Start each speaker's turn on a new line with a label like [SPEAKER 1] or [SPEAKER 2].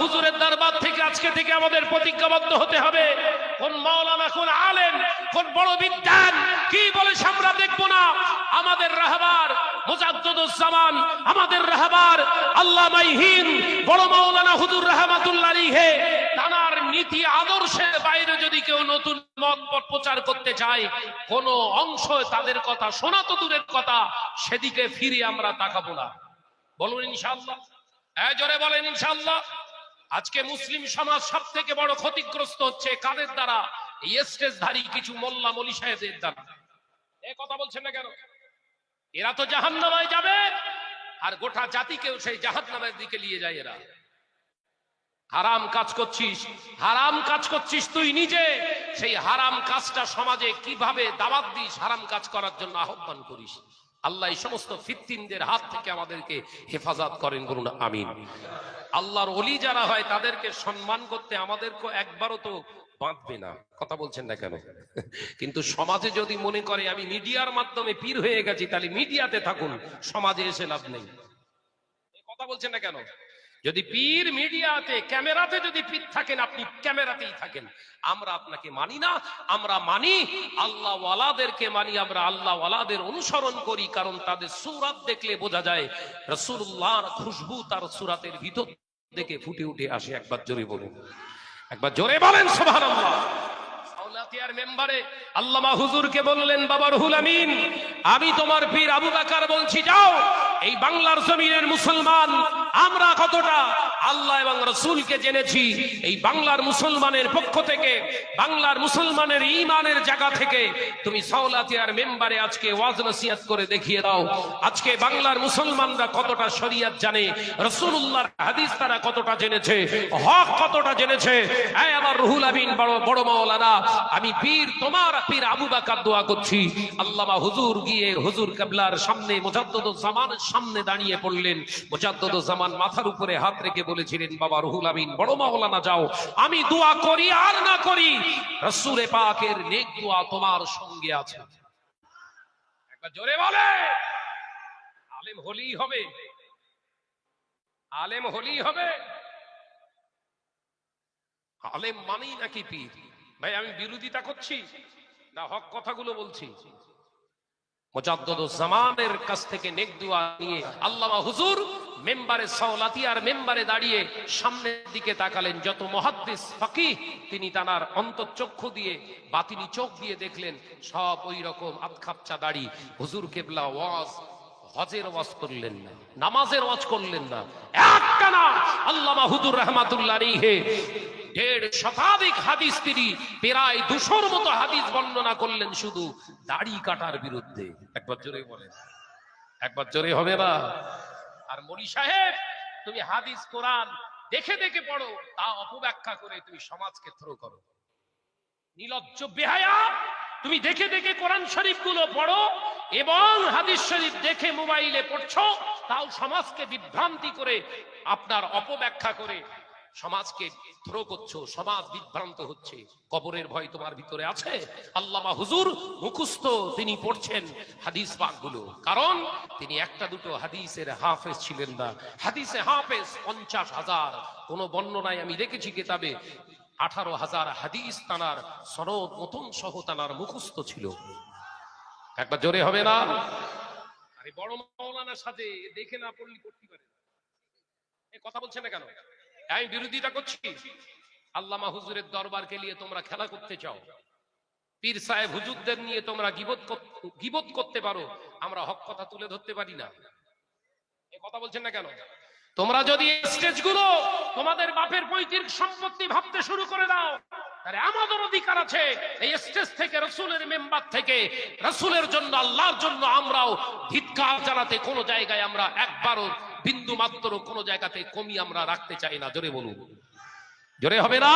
[SPEAKER 1] হুজুরের দরবার থেকে আজকে থেকে আমাদের প্রতিজ্ঞাবদ্ধ হতে হবে। কোন মাওলানা, কোন আলেম, কোন বড় বিদ্যান, কি বলে আমরা দেখব না। আমাদের রাহবার আমাদের রাহবার বড় মাওলানা হুজুর তানার নীতি আদর্শের বাইরে যদি কেউ নতুন মত প্রচার করতে চায়, কোন অংশ তাদের কথা শোনা তো দূরের কথা, সেদিকে ফিরে আমরা তাকাবো না। বলুন ইনশাআল্লাহ। হ্যাঁ জোরে বলেন ইনশাল্লাহ আজকে মুসলিম সমাজ সব থেকে বড় ক্ষতিগ্রস্ত হচ্ছে কাদের দ্বারা? স্টেজধারী কিছু মোল্লা মলি সাহেবদের দ্বারা। এ কথা বলছেন না কেন? এরা তো জাহান্নামায় যাবে, আর গোটা জাতিকেও সেই জাহান্নামের দিকে নিয়ে যায় এরা। হারাম কাজ করছিস, হারাম কাজ করছিস তুই নিজে। সেই হারাম কাজটা সমাজে কীভাবে দাওয়াত দিস, হারাম কাজ করার জন্য আহ্বান করিস। আল্লাহ এই সমস্ত ফিত্তিনদের হাত থেকে আমাদেরকে হেফাজত করেন বলুন, আমিন। আল্লাহর অলি যারা হয়, তাদেরকে সম্মান করতে আমাদেরকে একবারও তো বাঁধবে না। কথা বলছেন না কেন? কিন্তু সমাজে যদি মনে করে, আমি মিডিয়ার মাধ্যমে পীর হয়ে গেছি, তাহলে মিডিয়াতে থাকুন, সমাজে এসে লাভ নেই। কথা বলছেন না কেন? যদি পীর মিডিয়াতে, ক্যামেরাতে যদি পীর থাকেন, আপনি ক্যামেরাতেই থাকেন। আমরা আপনাকে মানি না, আমরা মানি আল্লাহ ওয়ালাদেরকে মানি, আমরা আল্লাহ ওয়ালাদের অনুসরণ করি, কারণ তাদের সুরাত দেখলে বোঝা যায় রসুল্লাহর খুশবু তার সুরাতের ভিতর থেকে ফুটে উঠে আসে। একবার জোরে বলুন। একবার জোরে বলেন সাউলাতিয়ার মেম্বারে, আল্লামা হুজুরকে বললেন, বাবা রুহুল আমিন, আমি তোমার পীর আবু বাকার বলছি, যাও এই বাংলার জমিনের মুসলমান, আমরা কতটা? আল্লাহ এবং রসুলকে জেনেছি, এই বাংলার মুসলমানের পক্ষ থেকে, বাংলার মুসলমানের ইমানের জায়গা থেকে। তুমি সাউলাতিয়ার মেম্বারে আজকে ওয়াজ নসিহত করে দেখিয়ে দাও। আজকে বাংলার মুসলমানরা কতটা শরিয়ত জানে রসুল্লাহর হাদিস তারা কতটা জেনেছে, হক কতটা জেনেছে। এই আমার রুহুল আমিন বড় বড় মাওলানা, আমি পীর, তোমার পীর আবু বাকার দোয়া করছি। আল্লামা হুজুর গিয়ে হুজুর কাবলার সামনে জামানের সামনে দাঁড়িয়ে পড়লেন। জামান মাথার উপরে হাত রেখে বলেছিলেন, বাবা রুহুল আমিন, বড় মাওলানা যাও। আমি দোয়া করি আর না করি। রসুরে পাকের নেক দোয়া তোমার সঙ্গে আছে। একবার জোরে বলে। আলেম হলেই হবে। আলেম হলেই হবে। আলেম মানেই নাকি পীর? ভাই, আমি বিরোধিতা করছি না হক কথাগুলো বলছি। জামানের কাছ থেকে নেক দোয়া নিয়ে আল্লামা হুজুর মেম্বারে সাওলাতিয়ার মেম্বারে দাঁড়িয়ে সামনের দিকে তাকালেন। যত মহাদ্দিস ফাকিহ, তিনি তানার অন্তঃচক্ষু দিয়ে, বাতিনি চোখ দিয়ে দেখলেন, সব ওই রকম আতখাপচা দাড়ি। হুজুর কেবলা ওয়াজ, হজের ওয়াজ করলেন না, নামাজের ওয়াজ করলেন না। একটানা আল্লামা হুজুর রহমাতুল্লাহ হে দেড় শতাধিক হাদিস তিনি প্রায় দুশোর মতো হাদিস বর্ণনা করলেন শুধু দাড়ি কাটার বিরুদ্ধে। একবার জোরে বলেন। একবার জোরে হবে না। আর মনি সাহেব, তুমি হাদিস, কোরআন দেখে দেখে পড়ো, তা অপব্যাখ্যা করে তুমি সমাজকে থ্রো করো। নিলজ্জ বেহায়া, তুমি দেখে দেখে কোরআন শরীফগুলো পড়ো এবং হাদিস শরীফ দেখে মোবাইলে পড়ছো, তাও সমাজকে বিভ্রান্তি করে আপনার অপব্যাখ্যা করে সমাজকে থ্রো করছ, সমাজ বিভ্রান্ত হচ্ছে। কবরের ভয় তোমার ভিতরে আছে? আল্লামা হুজুর মুখস্থ তিনি পড়ছেন হাদিস পাকগুলো। কারণ তিনি একটা দুটো হাদিসের হাফেজ ছিলেন না। হাদিসে হাফেজ পঞ্চাশ হাজার। কোন বর্ণনায় আমি দেখেছি কিতাবে আঠারো হাজার হাদিস তানার সনদ মতন সহ তানার মুখস্থ ছিল। একবার জোরে হবে না? আরে বড় মাওলানার সাথে দেখে না পড়লি পড়তে পারে কথা বলছে না কেন? আমি বিরোধিতা করছি। আল্লামা হুজুরের দরবারকে নিয়ে তোমরা খেলা করতে চাও। পীর সাহেব হুজুরদের নিয়ে তোমরা গিবত কর- গিবত করতে পারো। আমরা হক কথা তুলে ধরতে পারি না। এ কথা বলছেন না কেন? তোমরা যদি স্টেজগুলো তোমাদের বাপের পৈতৃক সম্পত্তি ভাবতে শুরু করে দাও, তাহলে আমাদের অধিকার আছে। এই স্টেজ থেকে, রসুলের মেম্বার থেকে, রসুলের জন্য, আল্লাহর জন্য আমরাও ধিৎকার জানাতে কোনো জায়গায় আমরা একবারও বিন্দু মাত্র কোনো জায়গাতে কমি আমরা রাখতে চাই না। জোরে বলুন। জোরে হবে না?